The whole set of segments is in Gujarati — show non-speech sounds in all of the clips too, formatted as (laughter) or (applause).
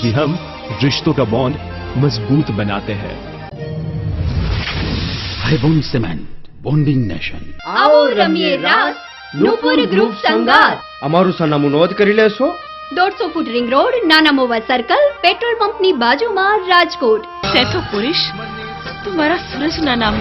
क्योंकि हम रिश्तों का बॉन्ड मजबूत बनाते हैं Haibon Cement, bonding nation. આવો રમીએ રાસ નુપુર ગ્રુપ સંગાત અમારું સરનામું નોંધ કરી લેશો દોઢસો ફૂટ રિંગ રોડ નાના મોવા સર્કલ પેટ્રોલ પંપની બાજુમાં રાજકોટ સૈફો પુરુષ તું મારા સૂરજના નામ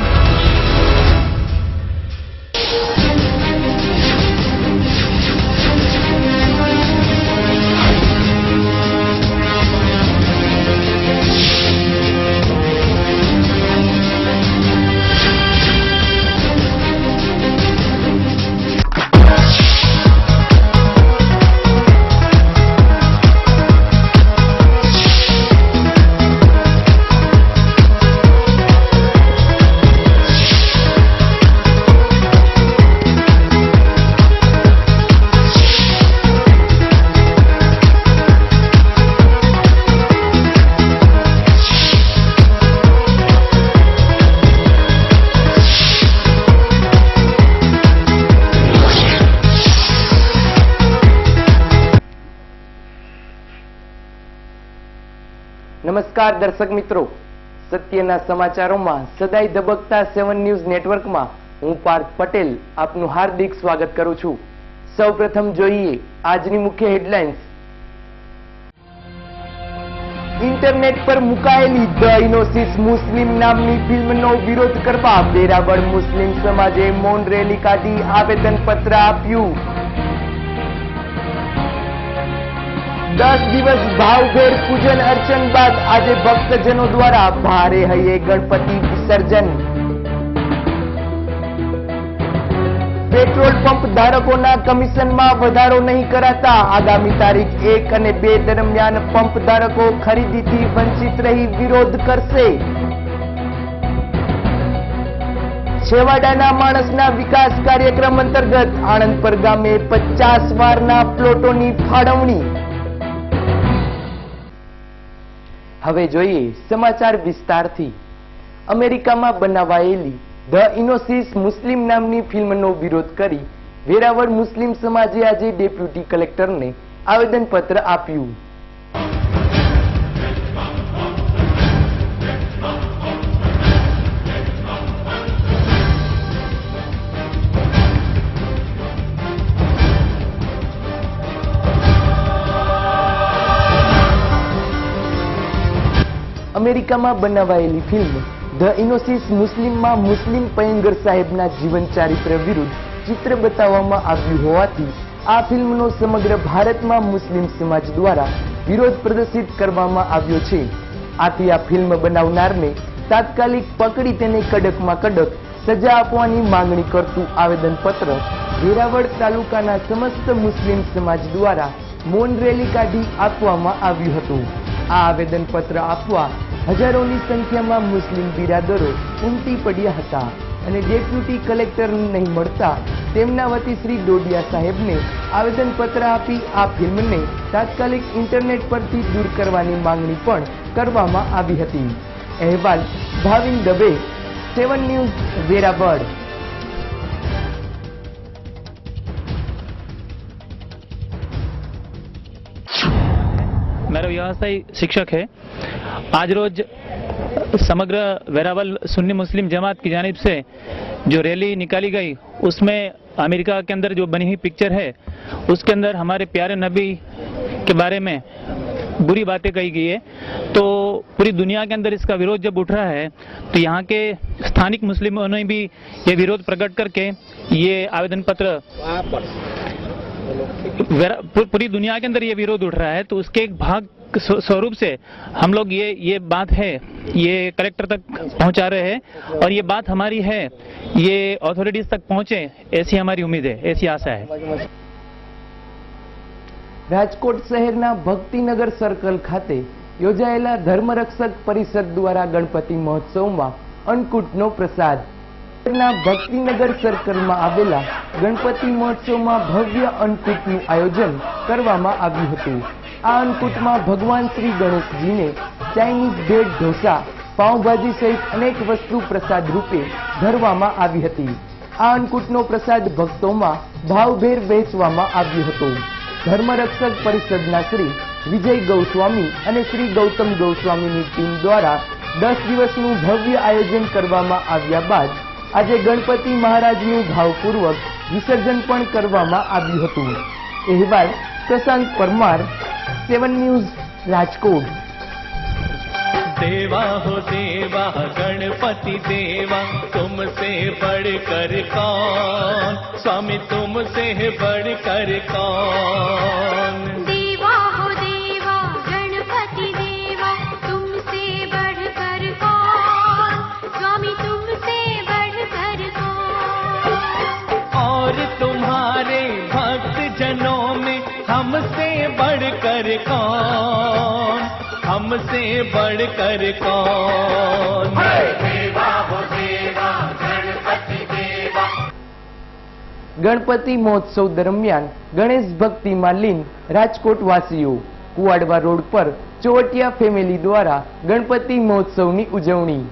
નમસ્કાર દર્શક મિત્રો. સત્યના સમાચારોમાં સદાય ધબકતા સેવન ન્યૂઝ નેટવર્કમાં હું પાર્થ પટેલ આપનું હાર્દિક સ્વાગત કરું છું. સૌપ્રથમ જોઈએ આજની મુખ્ય હેડલાઇન્સ. ઇન્ટરનેટ પર મુકાયેલી ધ ઇનોસિસ મુસ્લિમ નામની ફિલ્મનો વિરોધ કરવા વેરાવળ મુસ્લિમ સમાજે મૌન રેલી કાઢી આવેદન પત્ર આપ્યું. દસ દિવસ ભાવભેર પૂજન અર્ચન બાદ આજે ભક્તજનો દ્વારા ભારે હૈયે ગણપતિ વિસર્જન. પેટ્રોલ પંપ ધારકોના કમિશનમાં વધારો નહીં કરાતા. આગામી તારીખ એક અને બે દરમિયાન પંપ ધારકો ખરીદીથી વંચિત રહી વિરોધ કરશે. છેવાડાના માણસના વિકાસ કાર્યક્રમ અંતર્ગત આણંદપર ગામે પચાસ વારના પ્લોટોની ફાળવણી. હવે જોઈએ સમાચાર વિસ્તારથી. અમેરિકામાં બનાવાયેલી ધ ઇનોસિસ મુસ્લિમ નામની ફિલ્મનો વિરોધ કરી વેરાવળ મુસ્લિમ સમાજે આજે ડેપ્યુટી કલેક્ટરને આવેદનપત્ર આપ્યું. અમેરિકામાં બનાવાયેલી ફિલ્મ ધ ઇનોસિસ મુસ્લિમમાં મુસ્લિમ પયંગર સાહેબના જીવન ચારિત્ર વિરુદ્ધ ચિત્ર બતાવવામાં આવ્યું હોવાથી આ ફિલ્મનો સમગ્ર ભારતમાં મુસ્લિમ સમાજ દ્વારા વિરોધ પ્રદર્શિત કરવામાં આવ્યો છે. આથી આ ફિલ્મ બનાવનારને તાત્કાલિક પકડી તેને કડકમાં કડક સજા આપવાની માંગણી કરતું આવેદનપત્ર વેરાવળ તાલુકાના સમસ્ત મુસ્લિમ સમાજ દ્વારા મૌન રેલી કાઢી આપવામાં આવ્યું હતું. આ આવેદનપત્ર આપવા હજારોની સંખ્યામાં મુસ્લિમ બિરાદરો ઉમટી પડ્યા હતા અને ડેપ્યુટી કલેક્ટર નહીં મળતા તેમના વતી શ્રી ડોડિયા સાહેબને આવેદનપત્ર આપી આ ફિલ્મને તાત્કાલિક ઇન્ટરનેટ પરથી દૂર કરવાની માંગણી પણ કરવામાં આવી હતી અહેવાલ ભાવિન દવે સેવન ન્યૂઝ વેરાવળ मेरा व्यवसाय शिक्षक है आज रोज समग्र वेरावल सुन्नी मुस्लिम जमात की जानब से जो रैली निकाली गई उसमें अमेरिका के अंदर जो बनी हुई पिक्चर है उसके अंदर हमारे प्यारे नबी के बारे में बुरी बातें कही गई है। तो पूरी दुनिया के अंदर इसका विरोध जब उठ रहा है तो यहाँ के स्थानिक मुस्लिमों ने भी ये विरोध प्रकट करके ये आवेदन पत्र पूरी दुनिया के अंदर ये विरोध उठ रहा है तो उसके एक भाग स्वरूप से हम लोग ये ये बात है ये कलेक्टर तक पहुंचा रहे हैं और ये बात हमारी है ये अथॉरिटीज तक पहुंचे ऐसी हमारी उम्मीद है ऐसी आशा है રાજકોટ શહેરના ભક્તિનગર સર્કલ ખાતે યોજાયેલા ધર્મરક્ષક પરિષદ દ્વારા ગણપતિ મહોત્સવમાં અન્નકૂટનો પ્રસાદ શહેરના ભક્તિનગર સર્કલમાં આવેલા ગણપતિ મહોત્સવમાં ભવ્ય અન્નકૂટનું આયોજન કરવામાં આવ્યું હતું આ અન્નકૂટમાં ભગવાન શ્રી ગણેશજીને ચાઇનીઝ ભેટ ઢોસા, પાઉંભાજી સહિત અનેક વસ્તુ પ્રસાદ રૂપે ધરવામાં આવી હતી. આ અન્નકૂટનો પ્રસાદ ભક્તોમાં ભાવભેર વહેંચવામાં આવ્યો હતો. ધર્મરક્ષક પરિષદના શ્રી વિજય ગૌસ્વામી અને શ્રી ગૌતમ ગૌસ્વામીની ટીમ દ્વારા દસ દિવસનું ભવ્ય આયોજન કરવામાં આવ્યા બાદ આજે ગણપતિ મહારાજનું ભાવપૂર્વક વિસર્જન પણ કરવામાં આવ્યું હતું. અહેવાલ પ્રશાંત પરમાર સેવન ન્યૂઝ રાજકોટ देवा हो देवा गणपति देवा तुमसे बढ़कर कौन स्वामी तुमसे बढ़कर कौन बढ़कर कौन ગણપતિ મહોત્સવ દરમિયાન ગણેશ ભક્તિમાં લીન રાજકોટ વાસીઓ કુવાડવા રોડ પર ચોવટિયા ફેમિલી દ્વારા ગણપતિ મહોત્સવની ઉજવણી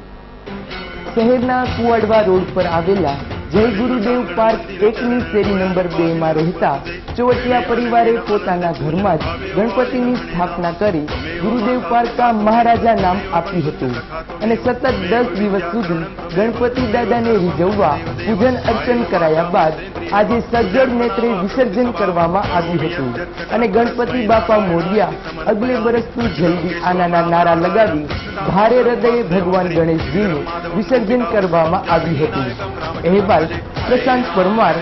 શહેરના કુવાડવા રોડ પર આવેલા જય ગુરુદેવ પાર્ક એકની શેરી નંબર બે માં રહેતા ચોવટિયા પરિવારે પોતાના ઘરમાં જ ગણપતિની સ્થાપના કરી ગુરુદેવ પાર્કા મહારાજા નામ આપ્યું હતું. અને સતત દસ દિવસ સુધી ગણપતિ દાદાને રીઝવવા પૂજન અર્ચન કરાયા બાદ આજે સજ્જડ નેત્રે વિસર્જન કરવામાં આવ્યું હતું. અને ગણપતિ બાપા મોરિયા અગલે બરસતું જલ્દી આનાના નારા લગાવી ભારે હૃદયે ભગવાન ગણેશજીનું વિસર્જન કરવામાં આવ્યું હતું. અહેવાલ પ્રશાંત પરમાર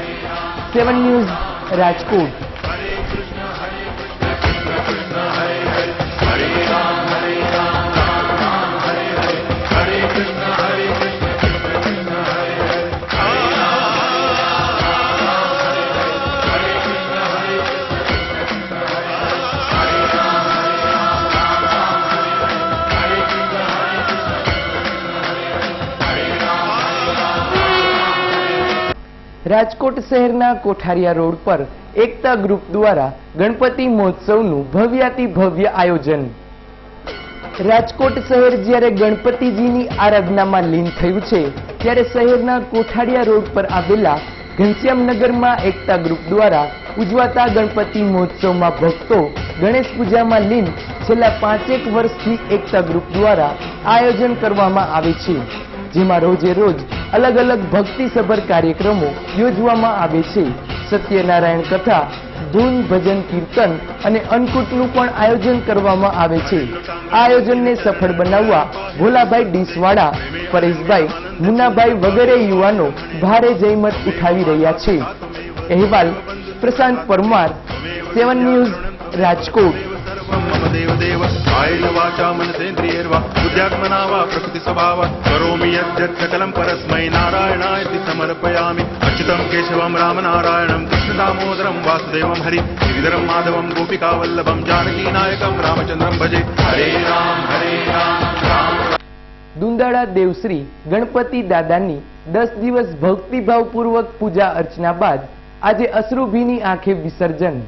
સેવન ન્યૂઝ રાજકોટ. રાજકોટ શહેરના કોઠારિયા રોડ પર એકતા ગ્રુપ દ્વારા ગણપતિ મહોત્સવનું ભવ્યાતિ ભવ્ય આયોજન. રાજકોટ શહેર જ્યારે ગણપતિજીની આરાધનામાં લીન થયું છે, ત્યારે શહેરના કોઠારિયા રોડ પર આવેલા ઘનશ્યામનગરમાં એકતા ગ્રુપ દ્વારા ઉજવાતા ગણપતિ મહોત્સવમાં ભક્તો ગણેશ પૂજામાં લીન છેલ્લા પાંચેક વર્ષથી એકતા ગ્રુપ દ્વારા આયોજન કરવામાં આવે છે, જેમાં રોજે રોજ અલગ અલગ ભક્તિસભર કાર્યક્રમો યોજવામાં આવે છે. સત્યનારાયણ કથા, ધૂન, ભજન, કીર્તન અને અન્નકૂટનું પણ આયોજન કરવામાં આવે છે. આ આયોજનને સફળ બનાવવા ભોલાભાઈ ડીસવાડા, પરેશભાઈ મુનાભાઈ વગેરે યુવાનો ભારે જહેમત ઉઠાવી રહ્યા છે. અહેવાલ, પ્રશાંત પરમાર, સેવન ન્યૂઝ, રાજકોટ. मम देव देव कायेन वाचा मनसेन्द्रियैर्वा बुद्ध्यात्मना वा प्रकृति स्वभाव करोमि यद्यत् सकलं परस्मै नारायणायति समर्पयामि अच्युतं केशवं रामनारायणं कृष्णदामोदरं वासुदेवं हरि श्रीधरं माधवं गोपिकावल्लभं जानकीनायकं रामचन्द्रं भजे हरे राम हरे राम राम દુંદાળા દેવશ્રી ગણપતિ દાદાની દસ દિવસ ભક્તિભાવપૂર્વક પૂજા અર્ચના બાદ આજે અશ્રુભીની આંખે વિસર્જન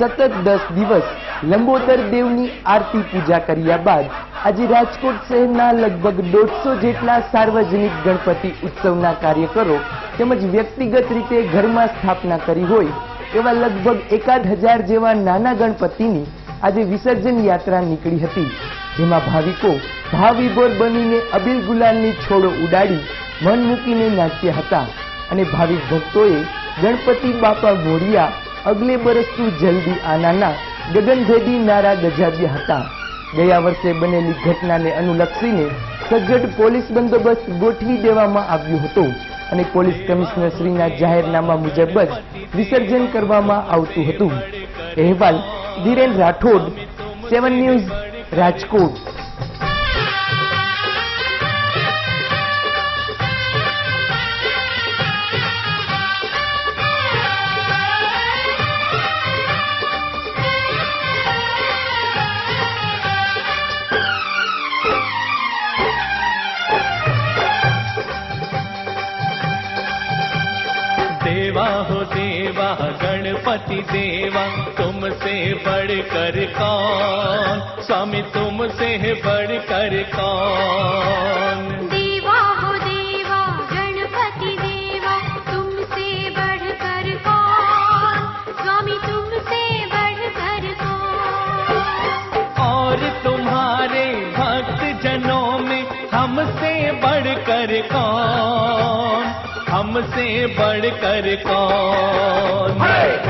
સતત દસ દિવસ લંબોદર દેવની આરતી પૂજા કર્યા બાદ આજે રાજકોટ શહેરના લગભગ દોઢસો જેટલા સાર્વજનિક ગણપતિ ઉત્સવના કાર્યકરો તેમજ વ્યક્તિગત રીતે ઘરમાં સ્થાપના કરી હોય એવા લગભગ એકાદ હજાર જેવા નાના ગણપતિની આજે વિસર્જન યાત્રા નીકળી હતી, જેમાં ભાવિકો ભાવવિભોર બનીને અબિલ ગુલાલની છોડો ઉડાડી મન મૂકીને નાચ્યા હતા અને ભાવિક ભક્તોએ ગણપતિ બાપા મોરિયા અગલે બરસતું જલ્દી આનાના ગગનભેદી નારા ગજાવ્યા હતા. ગયા વર્ષે બનેલી ઘટનાને અનુલક્ષીને સજ્જડ પોલીસ બંદોબસ્ત ગોઠવી દેવામાં આવ્યો હતો અને પોલીસ કમિશનર શ્રીના જાહેરનામા મુજબ જ વિસર્જન કરવામાં આવતું હતું. અહેવાલ ધીરેન રાઠોડ, સેવન ન્યૂઝ, રાજકોટ. गणपति देवा तुमसे बढ़कर कौन? स्वामी तुमसे बढ़कर कौन? देवा हो देवा गणपति देवा तुमसे बढ़कर कौन? स्वामी तुमसे बढ़कर कौन? और तुम्हारे भक्त जनों में हमसे बढ़कर कौन? हमसे बढ़कर कौन? देवा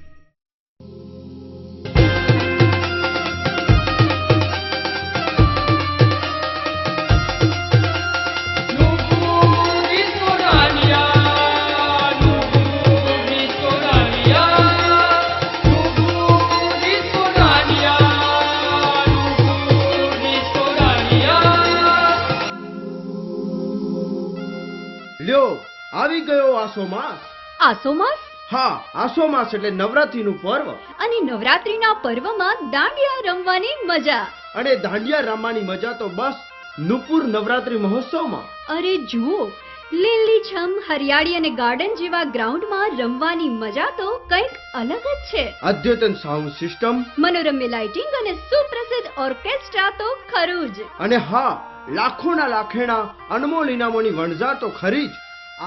આવી આસો માસ? આસો માસ? હા આસો માસ એટલે નવરાત્રીનું પર્વ. અને નવરાત્રીના પર્વમાં દાંડિયા રમવાની મજા. અને દાંડિયા રમવાની મજા તો બસ નુપુર નવરાત્રી મહોત્સવમાં. અરે જુઓ લીલીછમ હરિયાળી અને ગાર્ડન જેવા ગ્રાઉન્ડમાં રમવાની મજા તો કંઈક અલગ જ છે. અદ્યતન સાઉન્ડ સિસ્ટમ. મનોરમ્ય લાઇટિંગ અને સુપ્રસિદ્ધ ઓર્કેસ્ટ્રા તો ખરું જ. અને હા લાખોના લાખેણા અનમોલ ઇનામોની વણઝાર તો ખરી જ.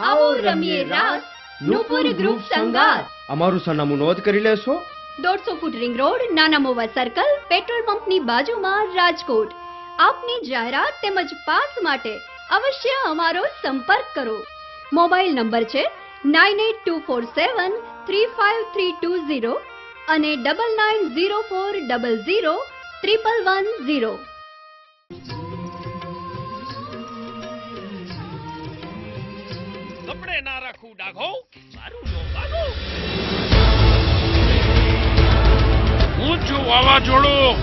આવો રમીએ રાસ. નુપુર ગ્રુપ સંગાત અમારું સરનામું નોંધ કરી લેશો? દોઢસો ફૂટ રિંગ રોડ નાના મોવા સર્કલ પેટ્રોલ પંપની બાજુમાં રાજકોટ. આપની જાહેરાત તેમજ પાસ માટે અવશ્ય અમારો સંપર્ક કરો. મોબાઈલ નંબર છે nine eight two four seven three five three two zero અને double nine zero four double zero triple one zero. કપડે ના રાખું ડાઘો. મારું નો હું છું વાવાઝોડું.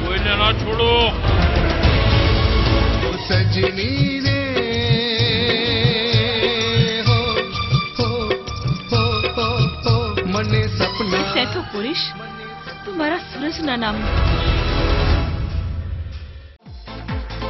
કોઈને ના છોડો. સજની રે. હો હો હો હો હો મને સપના સેઠો પુરુષ? તું મારા સૂરજના નામ.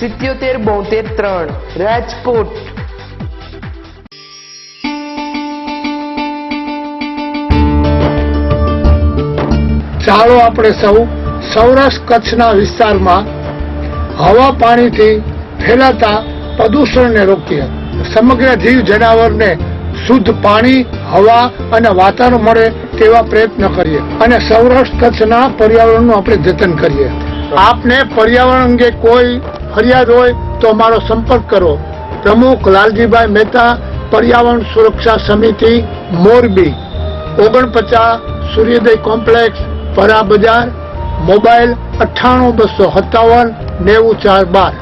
સિત્યોતેર, બોતેર, ત્રણ. રાજકોટ. ચાલો આપણે સૌ સૌરાષ્ટ્ર કચ્છના વિસ્તારમાં હવા પાણીથી ફેલાતા પ્રદૂષણને રોકીએ. સમગ્ર જીવ જનાવરને શુદ્ધ પાણી, હવા અને વાતાવરણ મળે તેવા પ્રયત્ન કરીએ અને સૌરાષ્ટ્ર કચ્છના પર્યાવરણનું આપણે જતન કરીએ. આપને પર્યાવરણ અંગે કોઈ ફરિયાદ હોય તો અમારો સંપર્ક કરો. પ્રમુખ લાલજીભાઈ મહેતા, પર્યાવરણ સુરક્ષા સમિતિ, મોરબી. ઓગણપચાસ સૂર્યોદય કોમ્પ્લેક્સ, પરા બજાર. મોબાઈલ અઠ્ઠાણું બસો સત્તાવન નેવું ચાર બાર.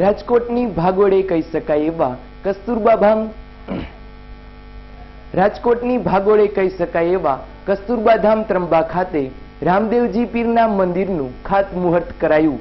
રાજકોટની ભાગોળે કહી શકાય એવા કસ્તુરબા ધામ રાજકોટની ભાગોળે કહી શકાય એવા કસ્તુરબા ધામ ત્રંબા ખાતે રામદેવજી પીરના મંદિરનું ખાતમુહૂર્ત કરાયું.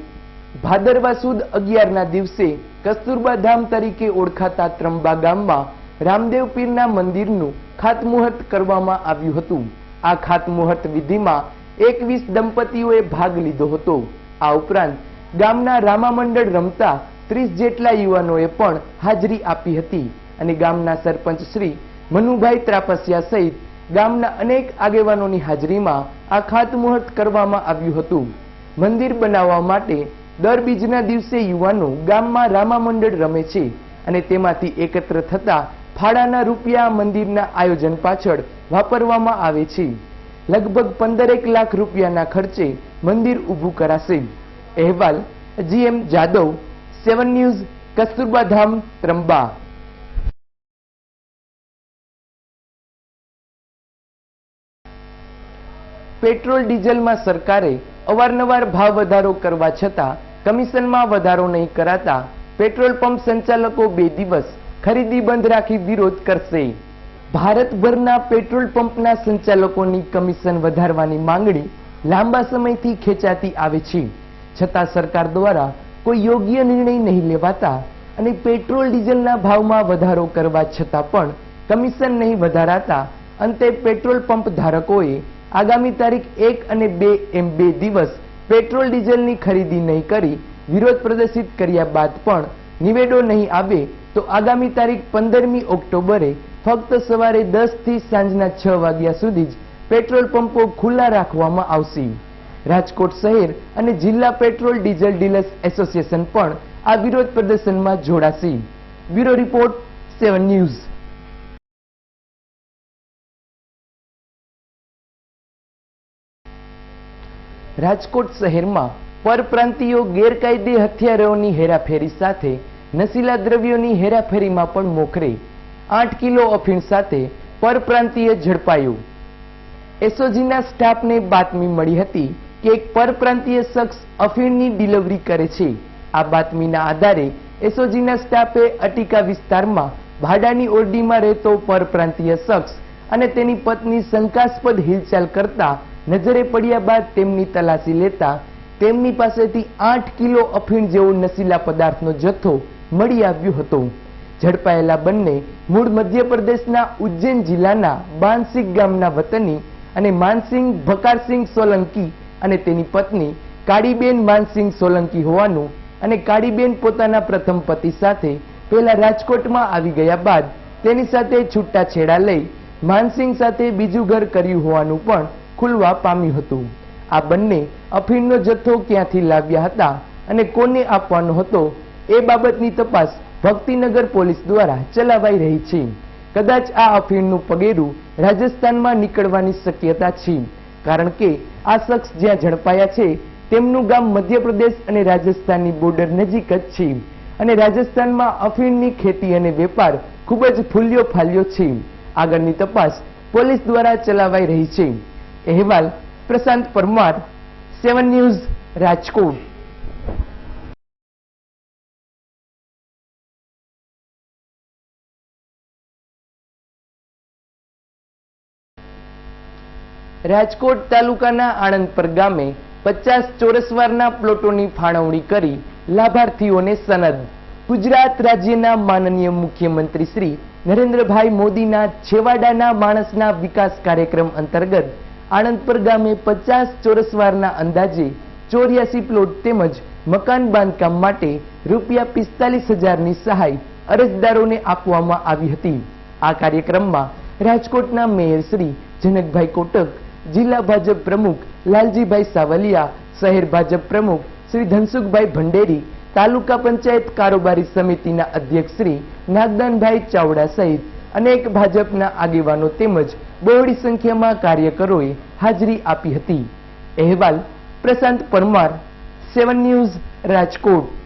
ભાદરવા સુદ અગિયારના દિવસે કસ્તુરબા ધામ તરીકે ઓળખાતા ત્રંબા ગામમાં રામદેવ પીરના મંદિરનું ખાતમુહૂર્ત કરવામાં આવ્યું હતું. આ ખાતમુહૂર્ત વિધિમાં એકવીસ દંપતીઓએ ભાગ લીધો હતો. આ ઉપરાંત ગામના રામા મંડળ રમતા ત્રીસ જેટલા યુવાનોએ પણ હાજરી આપી હતી અને ગામના સરપંચ શ્રી મનુભાઈ ત્રાપસિયા સહિત ગામના અનેક આગેવાનોની હાજરીમાં આ ખાતમુહૂર્ત કરવામાં આવ્યું હતું. મંદિર બનાવવા માટે દર બીજના દિવસે યુવાનો ગામમાં રામા મંડળ રમે છે અને તેમાંથી એકત્ર થતા ફાળાના રૂપિયા મંદિરના આયોજન પાછળ વાપરવામાં આવે છે. લગભગ પંદરેક લાખ રૂપિયાના ખર્ચે મંદિર ઊભું કરાશે. અહેવાલ, GM Jadav, seven news Kasturba Dham Tramba. Petrol ડીઝલમાં સરકારે અવારનવાર ભાવ વધારો કરવા છતાં કમિશનમાં વધારો નહીં કરાતા પેટ્રોલ પંપ સંચાલકો બે દિવસ ખરીદી બંધ રાખી વિરોધ કરશે. ભારતભરના પેટ્રોલ પંપના સંચાલકોની કમિશન વધારવાની માંગણી લાંબા સમયથી ખેંચાતી આવે છે. છતાં સરકાર દ્વારા કોઈ યોગ્ય નિર્ણય નહીં લેવાતા અને પેટ્રોલ ડીઝલના ભાવમાં વધારો કરવા છતાં પણ કમિશન નહીં વધારાતા અંતે પેટ્રોલ પંપ ધારકોએ આગામી તારીખ એક અને બે એમ બે દિવસ પેટ્રોલ ડીઝલની ખરીદી નહીં કરી, વિરોધ પ્રદર્શિત કર્યા બાદ પણ નિવેડો નહીં આવે, તો આગામી તારીખ પંદરમી ઓક્ટોબરે ફક્ત સવારે દસથી સાંજના છ વાગ્યા સુધી જ પેટ્રોલ પંપો ખુલ્લા રાખવામાં આવશે. રાજકોટ શહેર અને જિલ્લા પેટ્રોલ ડીઝલ ડીલર્સ એસોસિએશન પણ આ વિરોધ પ્રદર્શનમાં જોડાશે. Bureau report, seven news. Rajkot શહેરમાં પરપ્રાંતિયો ગેરકાયદે હથિયારોની હેરાફેરી સાથે નશીલા દ્રવ્યોની હેરાફેરીમાં પણ મોખરે. આઠ કિલો અફીણ સાથે પરપ્રાંતિય ઝડપાયું. એસઓજીના સ્ટાફને બાતમી મળી હતી કે એક પરપ્રાંતીય શખ્સ અફીણની ડિલિવરી કરે છે. આ બાતમીના આધારે એસઓજીના સ્ટાફે અટીકા વિસ્તારમાં ભાડાની ઓરડીમાં રહેતો પરપ્રાંતિય શખ્સ અને તેની પત્ની શંકાસ્પદ હિલચાલ કરતા નજરે પડ્યા બાદ તેમની તલાશી લેતા તેમની પાસેથી આઠ કિલો અફીણ જેવો નશીલા પદાર્થનો જથ્થો મળી આવ્યો હતો. ઝડપાયેલા બંને મૂળ મધ્યપ્રદેશના ઉજ્જૈન જિલ્લાના બાનસિંગ ગામના વતની અને માનસિંગ ભકારસિંગ સોલંકી અને તેની પત્ની કાળીબેન માનસિંગ સોલંકી હોવાનું અને કાળીબેન પોતાના પ્રથમ પતિ સાથે પહેલા રાજકોટમાં આવી ગયા બાદ તેની સાથે છૂટાછેડા લઈ માનસિંગ સાથે બીજું ઘર કર્યું હોવાનું પણ ખુલવા પામ્યું હતું. આ બંને અફીણનો જથ્થો ક્યાંથી લાવ્યા હતા અને કોને આપવાનો હતો, એ બાબતની તપાસ ભક્તિનગર પોલીસ દ્વારા ચલાવાઈ રહી છે. કદાચ આ અફીણનું પગેરું રાજસ્થાનમાં નીકળવાની શક્યતા છે, કારણ કે આ શખ્સ જ્યાં ઝડપાયા છે, તેમનું ગામ મધ્યપ્રદેશ અને રાજસ્થાનની બોર્ડર નજીક જ છે. અને રાજસ્થાનમાં અફીણની ખેતી અને વેપાર ખૂબ જ ફૂલ્યો ફાલ્યો છે. આગળની તપાસ પોલીસ દ્વારા ચલાવાઈ રહી છે. અહેવાલ પ્રશાંત પરમાર, સેવન ન્યૂઝ, રાજકોટ. રાજકોટ તાલુકાના આણંદપર ગામે પચાસ ચોરસવારના પ્લોટોની ફાળવણી કરી લાભાર્થીઓને સનદ. ગુજરાત રાજ્યના માનનીય મુખ્યમંત્રી શ્રી નરેન્દ્રભાઈ મોદીના છેવાડાના માણસના વિકાસ કાર્યક્રમ અંતર્ગત આણંદપર ગામે પચાસ ચોરસવારના અંદાજે ચોર્યાસી પ્લોટ તેમજ મકાન બાંધકામ માટે રૂપિયા પિસ્તાલીસ હજારની સહાય અરજદારોને આપવામાં આવી હતી. આ કાર્યક્રમમાં રાજકોટના મેયર શ્રી જનકભાઈ કોટક, જિલ્લા ભાજપ પ્રમુખ લાલજીભાઈ સાવલિયા, શહેર ભાજપ પ્રમુખ શ્રી ધનસુખભાઈ ભંડેરી, તાલુકા પંચાયત કારોબારી સમિતિના અધ્યક્ષ શ્રી નાગદાનભાઈ ચાવડા સહિત અનેક ભાજપના આગેવાનો તેમજ બહોળી સંખ્યામાં કાર્યકરોએ હાજરી આપી હતી. અહેવાલ પ્રશાંત પરમાર, સેવન ન્યૂઝ, રાજકોટ.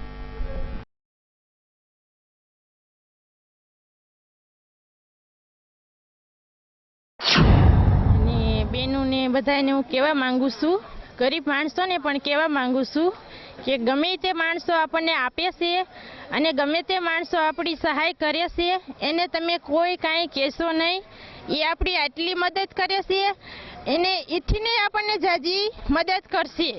બધાને હું કહેવા માંગુ છું, ગરીબ માણસોને પણ કહેવા માંગુ છું કે ગમે તે માણસો આપણને આપે છે અને ગમે તે માણસો આપણી સહાય કરે છે, એને તમે કોઈ કાંઈ કહેશો નહીં. એ આપણી આટલી મદદ કરે છે એને એથીને આપણને જાજી મદદ કરશે.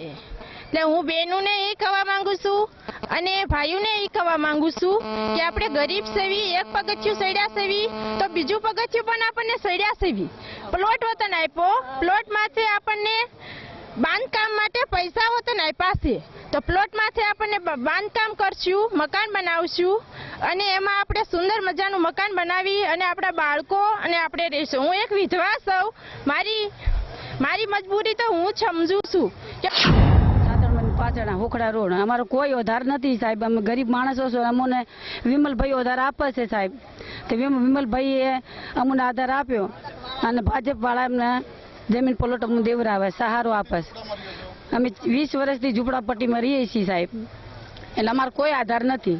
એટલે હું બહેનોને એ કહેવા માંગુ છું અને ભાઈઓને એ કહેવા માંગુ છું કે આપણે ગરીબ સેવી, એક પગથિયું સડ્યા સેવી, તો બીજું પગથિયું પણ આપણને સડ્યા સેવી. પ્લોટ વતન આપ્યો, પ્લોટમાંથી આપણને બાંધકામ માટે પૈસા વતન આપ્યા છે તો પ્લોટમાંથી આપણને બાંધકામ કરશું, મકાન બનાવશું અને એમાં આપણે સુંદર મજાનું મકાન બનાવી અને આપણા બાળકો અને આપણે રહીશું. હું એક વિધવા સૌ. મારી મારી મજબૂરી તો હું સમજુ છું. કે પાછળ હોખડા રોડ. અમારો કોઈ વધાર નથી સાહેબ. અમે ગરીબ માણસો છો. અમને વિમલભાઈ વધાર આપે છે સાહેબ. તો વિમ- વિમલભાઈએ અમને આધાર આપ્યો અને ભાજપવાળા એમને જમીન પ્લોટ અમને દેવરાવે સહારો આપે અમે વીસ વર્ષથી ઝૂંપડાપટ્ટીમાં રહીએ છીએ સાહેબ. એટલે અમારો કોઈ આધાર નથી.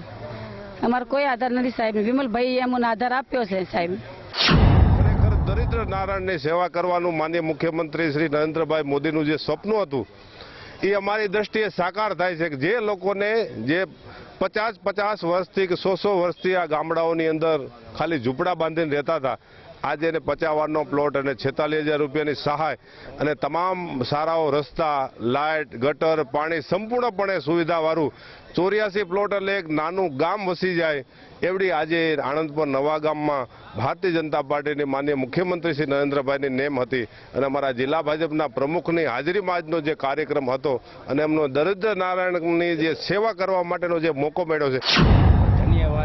અમારો કોઈ આધાર નથી સાહેબ. વિમલભાઈએ અમને આધાર આપ્યો છે સાહેબ. દરિદ્ર નારાયણની સેવા કરવાનું માન્ય મુખ્યમંત્રી શ્રી નરેન્દ્રભાઈ મોદીનું જે સપનું હતું, એ અમારી દ્રષ્ટિએ સાકાર થાય છે કે જે લોકોને જે પચાસ પચાસ વર્ષથી કે સો સો વર્ષથી આ ગામડાઓની અંદર ખાલી ઝૂંપડા બાંધીને રહેતા હતા આજે એને પચાવવાનો પ્લોટ અને છેતાલીસ હજાર રૂપિયાની સહાય અને તમામ સારાઓ, રસ્તા, લાઇટ, ગટર, પાણી સંપૂર્ણપણે સુવિધાવાળું ચોર્યાસી પ્લોટ એટલે એક નાનું ગામ વસી જાય એવડી આજે આણંદપુર નવા ગામમાં ભારતીય જનતા પાર્ટીની માન્ય મુખ્યમંત્રી શ્રી નરેન્દ્રભાઈની નેમ હતી અને અમારા જિલ્લા ભાજપના પ્રમુખની હાજરીમાં આજનો જે કાર્યક્રમ હતો અને એમનો દરિદ્ર નારાયણની જે સેવા કરવા માટેનો જે મોકો મળ્યો છે.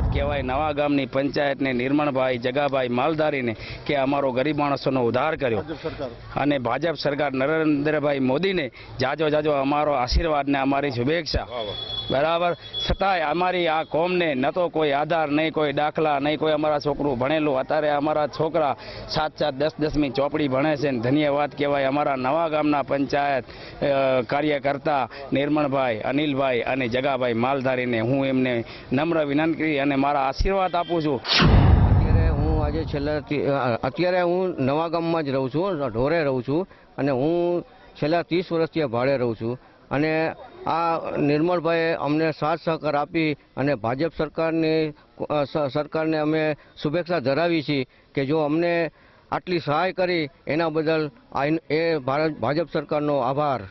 ધન્યવાદ કહેવાય નવા ગામની પંચાયતને નિર્મણભાઈ જગાભાઈ માલધારીને કે અમારો ગરીબ માણસોનો ઉદ્ધાર કર્યો. અને ભાજપ સરકાર નરેન્દ્રભાઈ મોદીને જાજો જાજો અમારો આશીર્વાદ ને અમારી શુભેચ્છા. બરાબર? છતાંય અમારી આ કોમને ન તો કોઈ આધાર નહીં કોઈ દાખલા નહીં કોઈ અમારા છોકરું ભણેલું. અત્યારે અમારા છોકરા સાત સાત દસ દસમી ચોપડી ભણે છે ને ધન્યવાદ કહેવાય અમારા નવા ગામના પંચાયત કાર્યકર્તા નિર્મળભાઈ અનિલભાઈ અને જગાભાઈ માલધારીને હું એમને નમ્ર વિનંતી અને મારા આશીર્વાદ આપું છું. અત્યારે હું આજે છેલ્લા અત્યારે હું નવા ગામમાં જ રહું છું ઢોરે રહું છું અને હું છેલ્લા ત્રીસ વર્ષથી ભાડે રહું છું. અને આ નિર્મળભાઈએ અમને સાથ સહકાર આપી અને ભાજપ સરકારની સરકારને અમે શુભેચ્છા ધરાવી છીએ કે જો અમને આટલી સહાય કરી, એના બદલ એ ભારત, ભાજપ સરકારનો આભાર.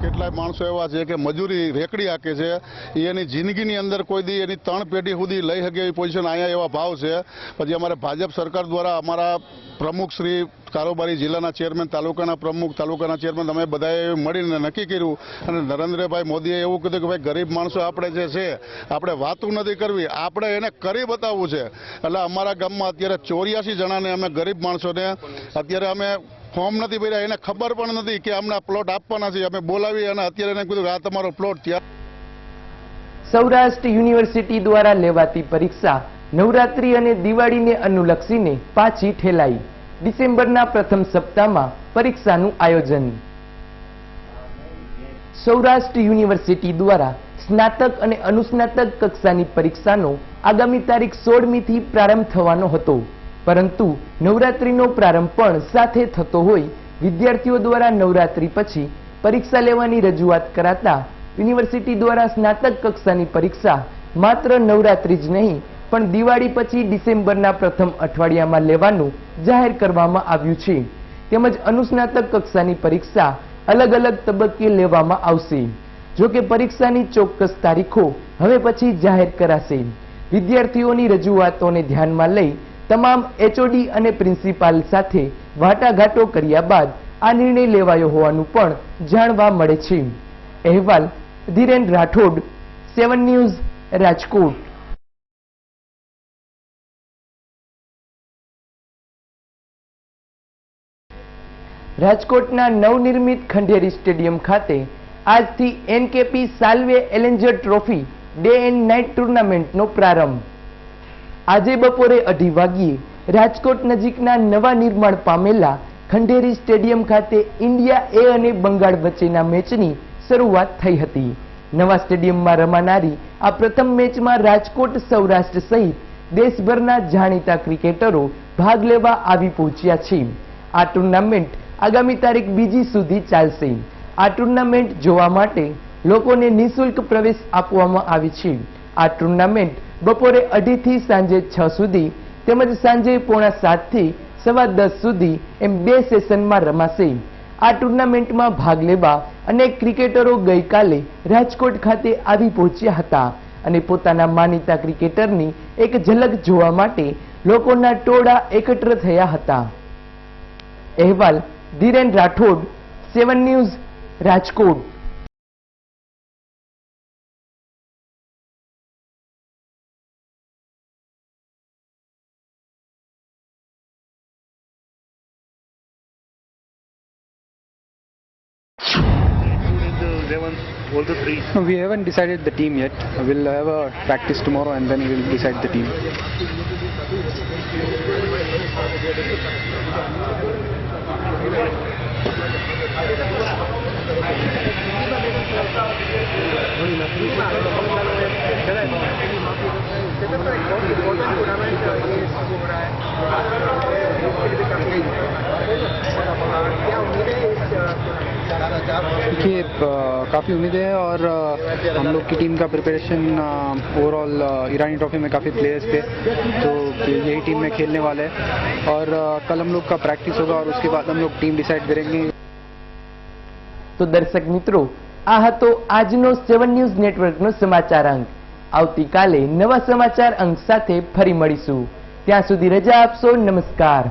કેટલાય માણસો એવા છે કે મજૂરી રેકડી હાકે છે, એની જિંદગીની અંદર કોઈ દી એની ત્રણ પેઢી સુધી લઈ શકે એવી પોઝિશન અહીંયા એવા ભાવ છે. પછી અમારે ભાજપ સરકાર દ્વારા અમારા પ્રમુખ શ્રી કારોબારી જિલ્લાના ચેરમેન તાલુકાના પ્રમુખ, તાલુકાના ચેરમેન અમે બધાએ મળીને નક્કી કર્યું. અને નરેન્દ્રભાઈ મોદીએ એવું કીધું કે ભાઈ, ગરીબ માણસો આપણે જે છે, આપણે વાતું નથી કરવી, આપણે એને કરી બતાવવું છે. એટલે અમારા ગામમાં અત્યારે ચોર્યાસી જણાને અમે ગરીબ માણસોને, અત્યારે અમે ફોર્મ નથી ભર્યા, એને ખબર પણ નથી કે અમને પ્લોટ આપવાના છે. અમે બોલાવી અને અત્યારે એને કીધું આ તમારો પ્લોટ ત્યાં સૌરાષ્ટ્ર યુનિવર્સિટી દ્વારા લેવાતી પરીક્ષા નવરાત્રી અને દિવાળીને અનુલક્ષીને પાછી ઠેલાઈ. ડિસેમ્બરના પ્રથમ સપ્તાહમાં પરીક્ષાનું આયોજન. સૌરાષ્ટ્ર યુનિવર્સિટી દ્વારા સ્નાતક અને અનુસ્નાતક કક્ષાની પરીક્ષાનો આગામી તારીખ સોળમીથી પ્રારંભ થવાનો હતો. પરંતુ નવરાત્રીનો પ્રારંભ પણ સાથે થતો હોય, વિદ્યાર્થીઓ દ્વારા નવરાત્રી પછી પરીક્ષા લેવાની રજૂઆત કરાતા યુનિવર્સિટી દ્વારા સ્નાતક કક્ષાની પરીક્ષા માત્ર નવરાત્રી જ નહીં, પણ દિવાળી પછી ડિસેમ્બરના પ્રથમ અઠવાડિયામાં લેવાનું જાહેર કરવામાં આવ્યું છે. તેમજ અનુસ્નાતક કક્ષાની પરીક્ષા અલગ અલગ તબક્કે લેવામાં આવશે. જો કે પરીક્ષાની ચોક્કસ તારીખો હવે પછી જાહેર કરાશે. વિદ્યાર્થીઓની રજૂઆતોને ધ્યાનમાં લઈ તમામ એચઓડી અને પ્રિન્સિપાલ સાથે વાટાઘાટો કર્યા બાદ આ નિર્ણય લેવાયો હોવાનું પણ જાણવા મળે છે. અહેવાલ ધીરેન રાઠોડ, સેવન ન્યૂઝ, રાજકોટ. રાજકોટના નવનિર્મિત ખંડેરી સ્ટેડિયમ ખાતે આજથી NKP Salve challenger trophy day and night ટુર્નામેન્ટનો પ્રારંભ. આજે બપોરે અઢી વાગ્યે રાજકોટ નજીકના નવા નિર્માણ પામેલા ખંડેરી સ્ટેડિયમ ખાતે ઇન્ડિયા એ અને બંગાળ વચ્ચેના મેચની શરૂઆત થઈ હતી. નવા સ્ટેડિયમમાં રમાનારી આ પ્રથમ મેચમાં રાજકોટ સૌરાષ્ટ્ર સહિત દેશભરના જાણીતા ક્રિકેટરો ભાગ લેવા આવી પહોંચ્યા છે. આ ટુર્નામેન્ટ આગામી તારીખ બીજી સુધી ચાલશે. આ ટુર્નામેન્ટ જોવા માટે લોકોને નિઃશુલ્ક પ્રવેશ આપવામાં આવી છે. આ ટુર્નામેન્ટ બપોરે અઢીથી સાંજે છ સુધી તેમજ સાંજે પોણા સાતથી સવા દસ સુધી એમ બે સેશનમાં રમાશે. આ ટુર્નામેન્ટમાં ભાગ લેવા અનેક ક્રિકેટરો ગઈકાલે રાજકોટ ખાતે આવી પહોંચ્યા હતા અને પોતાના માનીતા ક્રિકેટરની એક ઝલક જોવા માટે લોકોના ટોળા એકત્ર થયા હતા. અહેવાલ Dhiren Rathod, seven news, Rajkot. (laughs) we haven't decided the team yet. We'll have a practice tomorrow and then we'll decide the team. देखिए काफ़ी उम्मीदें हैं और अ, हम लोग की टीम का प्रिपरेशन ओवरऑल ईरानी ट्रॉफी में काफ़ी प्लेयर्स थे तो यही टीम में खेलने वाले हैं और अ, कल हम लोग का प्रैक्टिस होगा और उसके बाद हम लोग टीम डिसाइड करेंगे તો દર્શક મિત્રો આ હતો આજનો સેવન ન્યૂઝ નેટવર્કનો સમાચાર અંક આવતીકાલે નવા સમાચાર અંક સાથે ફરી મળીશું ત્યાં સુધી રજા આપશો નમસ્કાર